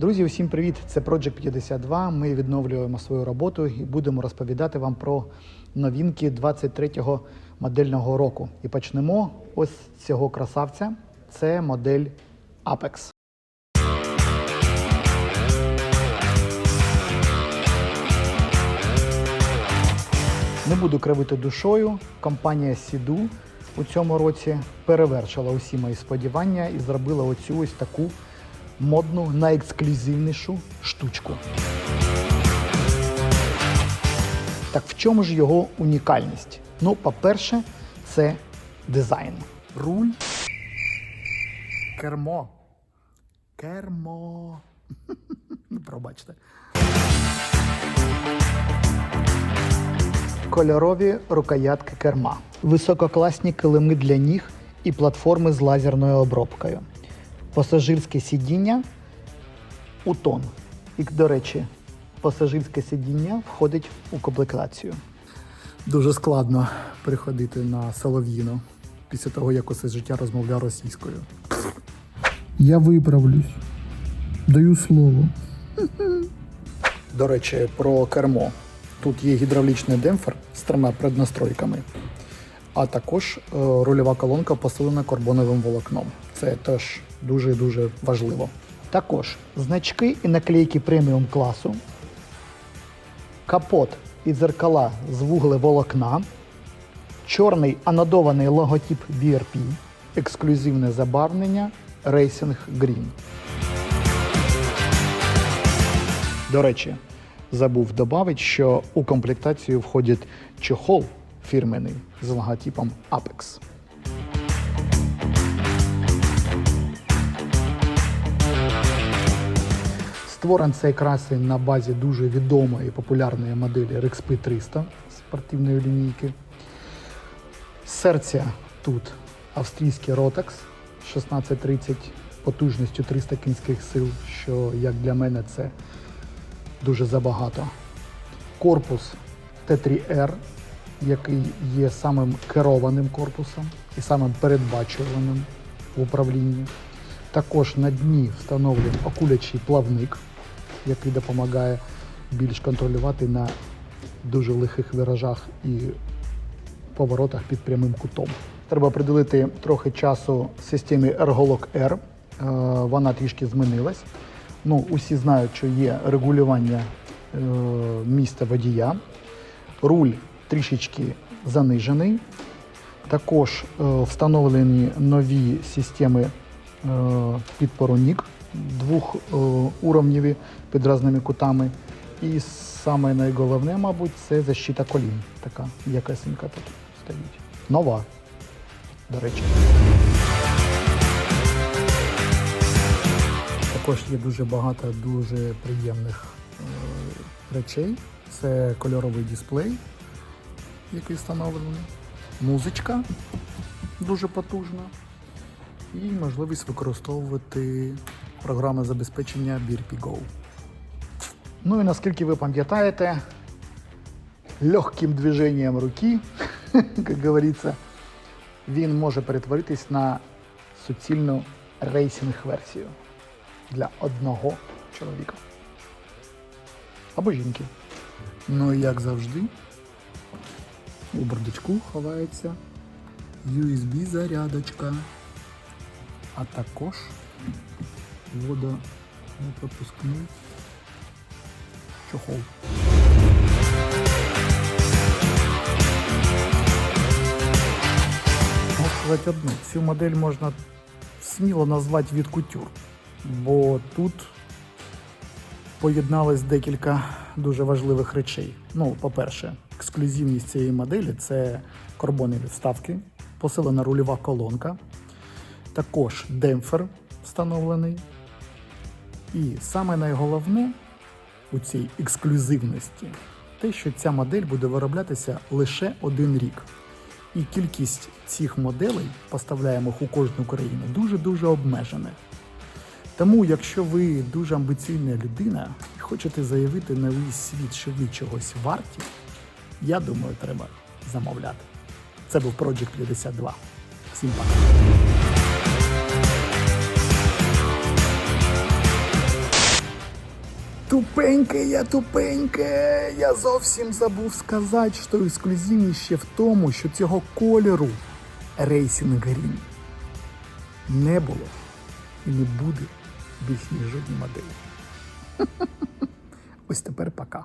Друзі, усім привіт! Це Project 52. Ми відновлюємо свою роботу і будемо розповідати вам про новинки 23-го модельного року. І почнемо ось з цього красавця. Це модель Apex. Не буду кривити душою. Компанія Сіду у цьому році перевершила усі мої сподівання і зробила оцю ось таку модну, найексклюзивнішу штучку. Так в чому ж його унікальність? Ну, по-перше, це дизайн. Руль. Кермо. Кермо. Ну, Пробачте. Кольорові рукоятки керма, висококласні килими для ніг і платформи з лазерною обробкою, пасажирське сидіння у тон. І, до речі, пасажирське сидіння входить у комплектацію. Дуже складно переходити на Солов'їну після того, як усе життя розмовляв російською. Я виправлюсь. Даю слово. До речі, про кермо. Тут є гідравлічний демпфер з трьома преднастройками, а також е, рульова колонка посилена карбоновим волокном. Це теж дуже дуже важливо. Також значки і наклейки преміум класу, капот і дзеркала з вуглеволокна, чорний анодований логотип BRP, ексклюзивне забарвлення Racing Green. До речі, забув додати, що у комплектацію входить чохол фірменний з логотипом Apex. Створений цей красень на базі дуже відомої і популярної моделі RXP 300 спортивної лінійки. Серця тут австрійський Rotax 1630 потужністю 300 кінських сил, що як для мене це дуже забагато. Корпус Т3Р, який є самим керованим корпусом і самим передбачуваним в управлінні. Також на дні встановлений окулячий плавник, який допомагає більш контролювати на дуже лихих виражах і поворотах під прямим кутом. Треба приділити трохи часу системі Ergolog R. Е, Вона трішки змінилась. Ну, усі знають, що є регулювання е, місця водія. Руль трішечки занижений. Також е, встановлені нові системи підпору НІК двох е, під різними кутами. І саме найголовне, мабуть, це защита колін. Така якесенька тут стоїть. Нова, до речі. Також є дуже багато дуже приємних е, речей. Це кольоровий дисплей, який встановлений, музичка дуже потужна, і можливість використовувати програми забезпечення BRP Go. Ну і наскільки ви пам'ятаєте, легким движенням руки, як говориться, він може перетворитись на суцільну рейсинг-версію для одного чоловіка. Або жінки. Ну і як завжди, у бардачку ховається USB-зарядочка, а також водонепропускний чохол. Можу сказати одне, цю модель можна сміло назвати від кутюр, бо тут поєдналось декілька дуже важливих речей. Ну, по-перше, ексклюзивність цієї моделі це карбонові вставки, посилена рульова колонка, також демпфер встановлений. І саме найголовне у цій ексклюзивності те, що ця модель буде вироблятися лише один рік. І кількість цих моделей, поставляємих у кожну країну, дуже-дуже обмежена. Тому, якщо ви дуже амбіційна людина і хочете заявити на весь світ, що ви чогось варті, я думаю, треба замовляти. Це був Project 52. Всім пока. Тупеньке, я тупеньке. Я зовсім забув сказати, що ексклюзивність ще в тому, що цього кольору Racing Green не було і не буде більш ніж жодній моделі. Ось тепер пока.